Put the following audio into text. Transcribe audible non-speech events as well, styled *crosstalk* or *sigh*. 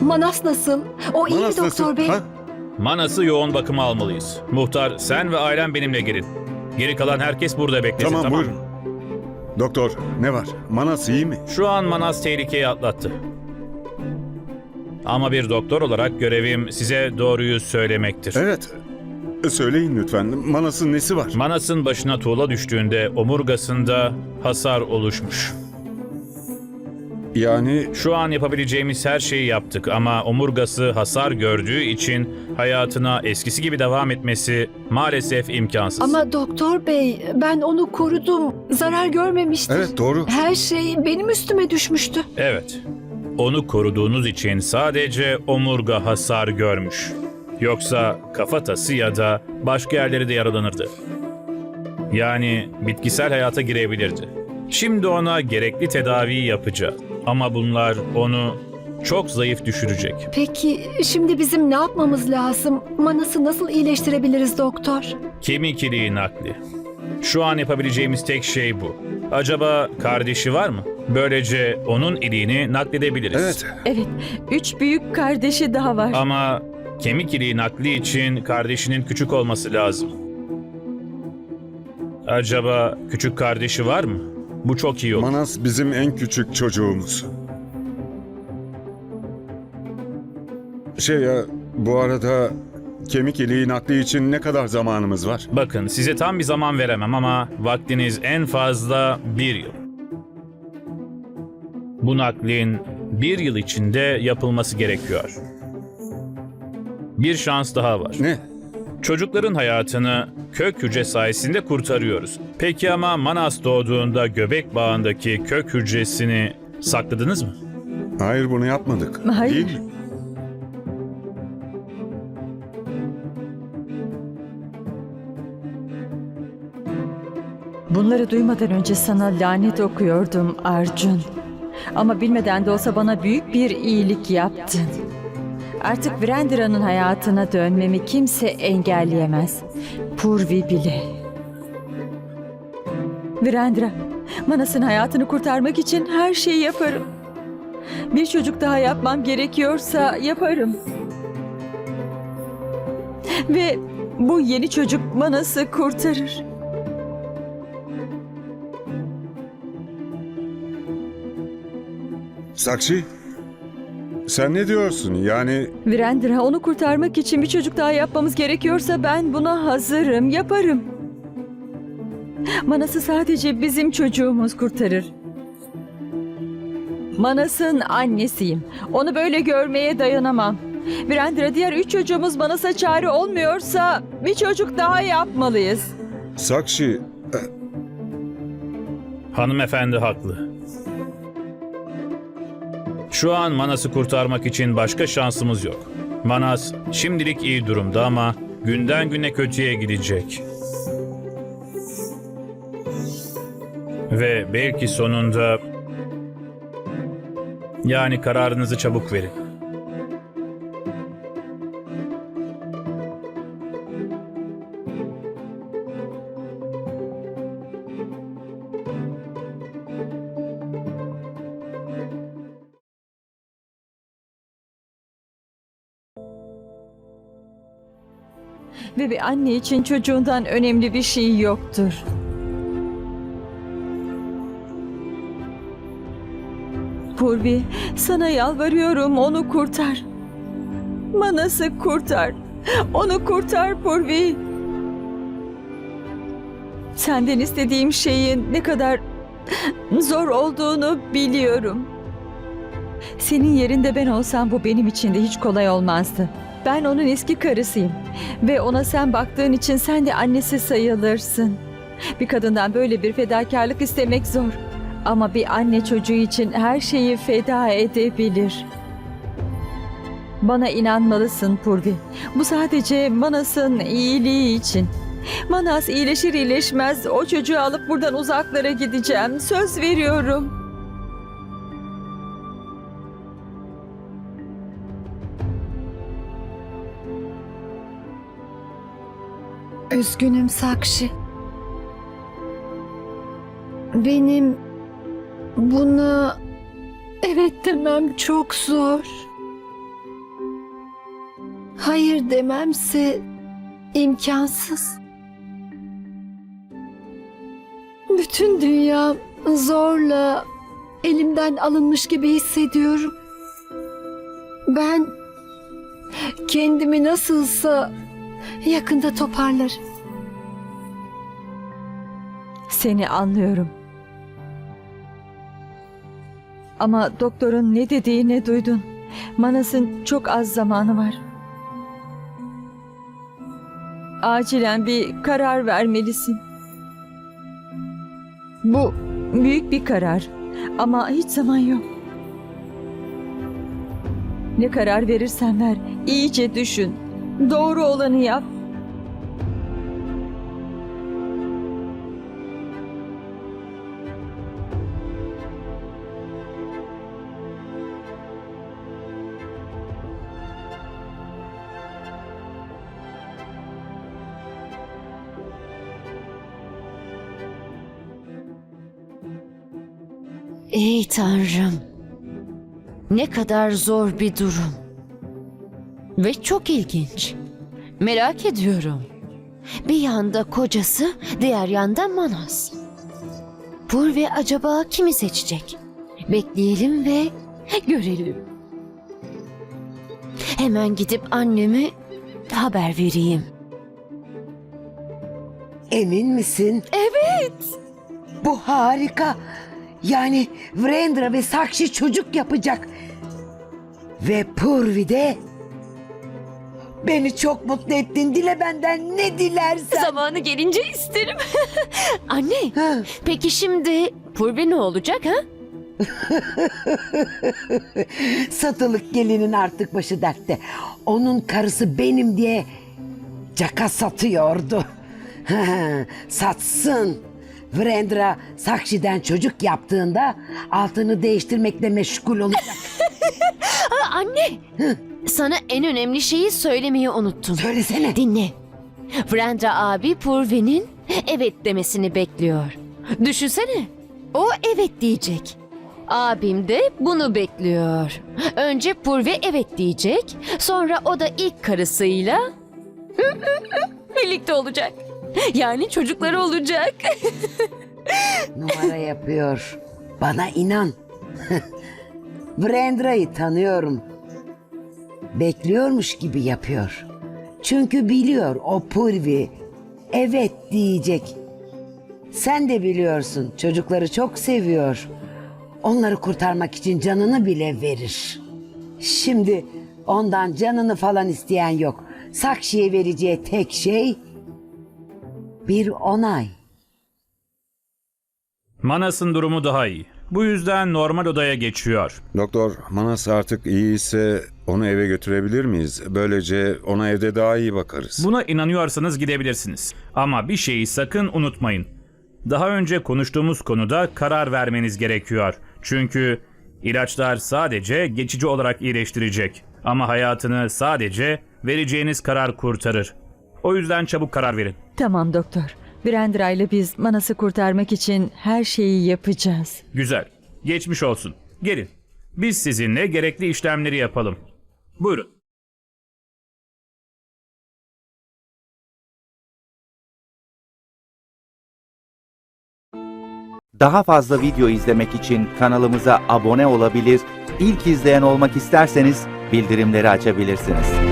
Manas nasıl? O iyi mi Manas doktor nasıl? bey? Ha? Manas'ı yoğun bakıma almalıyız. Muhtar, sen ve ailen benimle gelin. Geri kalan herkes burada beklesin Tamam, tamam, buyurun. Doktor ne var? Manas iyi mi? Şu an Manas tehlikeyi atlattı. Ama bir doktor olarak görevim size doğruyu söylemektir. Evet. Söyleyin lütfen. Manas'ın nesi var? Manas'ın başına tuğla düştüğünde omurgasında hasar oluşmuş. Yani Şu an yapabileceğimiz her şeyi yaptık ama omurgası hasar gördüğü için hayatına eskisi gibi devam etmesi maalesef imkansız. Ama doktor bey ben onu korudum. Zarar görmemiştir. evet doğru. Her şey benim üstüme düşmüştü. Evet. Onu koruduğunuz için sadece omurga hasar görmüş. Yoksa kafatası ya da başka yerleri de yaralanırdı. Yani bitkisel hayata girebilirdi. Şimdi ona gerekli tedaviyi yapacağız. Ama bunlar onu çok zayıf düşürecek. Peki şimdi bizim ne yapmamız lazım? Manas'ı nasıl iyileştirebiliriz doktor? Kemik iliği nakli. Şu an yapabileceğimiz tek şey bu. Acaba kardeşi var mı? Böylece onun iliğini nakledebiliriz. Evet. Evet, üç büyük kardeşi daha var. Ama kemik iliği nakli için kardeşinin küçük olması lazım. Acaba küçük kardeşi var mı? Bu çok iyi olur. Manas bizim en küçük çocuğumuz. Şey ya bu arada kemik iliği nakli için ne kadar zamanımız var? Bakın size tam bir zaman veremem ama vaktiniz en fazla bir yıl. Bu naklin bir yıl içinde yapılması gerekiyor. Bir şans daha var. Ne? Çocukların hayatını kök hücre sayesinde kurtarıyoruz. Peki ama Manas doğduğunda göbek bağındaki kök hücresini sakladınız mı? Hayır bunu yapmadık. Hayır. Değil mi? Bunları duymadan önce sana lanet okuyordum Arjun. Ama bilmeden de olsa bana büyük bir iyilik yaptın. Artık Virendra'nın hayatına dönmemi kimse engelleyemez. Purvi bile. Virendra, Manas'ın hayatını kurtarmak için her şeyi yaparım. Bir çocuk daha yapmam gerekiyorsa yaparım. Ve bu yeni çocuk Manas'ı kurtarır. Sakshi sen ne diyorsun? Yani Virendra onu kurtarmak için bir çocuk daha yapmamız gerekiyorsa ben buna hazırım, yaparım. Manas'ı sadece bizim çocuğumuz kurtarır. Manas'ın annesiyim. Onu böyle görmeye dayanamam. Virendra diğer üç çocuğumuz Manas'a çare olmuyorsa bir çocuk daha yapmalıyız. Sakshi Hanımefendi haklı. Şu an Manas'ı kurtarmak için başka şansımız yok. Manas şimdilik iyi durumda ama günden güne kötüye gidecek. Ve belki sonunda yani kararınızı çabuk verin. Ve bir anne için çocuğundan önemli bir şey yoktur. Purvi, sana yalvarıyorum onu kurtar. Manas'ı kurtar. Onu kurtar Purvi. Senden istediğim şeyin ne kadar zor olduğunu biliyorum. Senin yerinde ben olsam bu benim için de hiç kolay olmazdı. Ben onun eski karısıyım ve ona sen baktığın için sen de annesi sayılırsın. Bir kadından böyle bir fedakarlık istemek zor. Ama bir anne çocuğu için her şeyi feda edebilir. Bana inanmalısın Purvi. Bu sadece Manas'ın iyiliği için. Manas iyileşir iyileşmez o çocuğu alıp buradan uzaklara gideceğim. Söz veriyorum. Üzgünüm Sakşi. Benim buna evet demem çok zor. hayır dememse imkansız. Bütün dünya zorla elimden alınmış gibi hissediyorum. Ben kendimi nasılsa yakında toparlarım. Seni anlıyorum. Ama doktorun ne dediğini duydun. Manas'ın çok az zamanı var. Acilen bir karar vermelisin. Bu büyük bir karar ama hiç zaman yok. Ne karar verirsen ver, iyice düşün. Doğru olanı yap. Ey Tanrım. Ne kadar zor bir durum. Ve çok ilginç. Merak ediyorum. Bir yanda kocası, diğer yanda Manas. Purve acaba kimi seçecek? Bekleyelim ve görelim. Hemen gidip anneme haber vereyim. Emin misin? Evet. Bu harika. Yani Vrendra ve Sakshi çocuk yapacak. Ve Purvi de beni çok mutlu ettin. Dile benden ne dilersen. Zamanı gelince isterim. *laughs* Anne, Ha, peki şimdi Purve ne olacak ha? *laughs* satılık gelinin artık başı dertte. Onun karısı benim diye caka satıyordu. *laughs* Satsın. Vrendra Sakshi'den çocuk yaptığında altını değiştirmekle meşgul olacak. Aa, anne, sana en önemli şeyi söylemeyi unuttum. Söylesene. Dinle. Vrendra abi Purve'nin evet demesini bekliyor. Düşünsene. O evet diyecek. Abim de bunu bekliyor. Önce Purve evet diyecek. Sonra o da ilk karısıyla *laughs* birlikte olacak. Yani çocukları olacak. *laughs* Numara yapıyor. Bana inan. *laughs* Brendra'yı tanıyorum. Bekliyormuş gibi yapıyor. Çünkü biliyor o Purvi evet diyecek. Sen de biliyorsun çocukları çok seviyor. Onları kurtarmak için canını bile verir. Şimdi ondan canını falan isteyen yok. Sakşi'ye vereceği tek şey bir onay. Manas'ın durumu daha iyi. Bu yüzden normal odaya geçiyor. Doktor, Manas artık iyi ise onu eve götürebilir miyiz? Böylece ona evde daha iyi bakarız. Buna inanıyorsanız gidebilirsiniz. Ama bir şeyi sakın unutmayın. Daha önce konuştuğumuz konuda karar vermeniz gerekiyor. Çünkü ilaçlar sadece geçici olarak iyileştirecek. Ama hayatını sadece vereceğiniz karar kurtarır. O yüzden çabuk karar verin. Tamam doktor. Brandra ile biz Manas'ı kurtarmak için her şeyi yapacağız. Güzel. Geçmiş olsun. Gelin. Biz sizinle gerekli işlemleri yapalım. Buyurun. Daha fazla video izlemek için kanalımıza abone olabilir, ilk izleyen olmak isterseniz bildirimleri açabilirsiniz.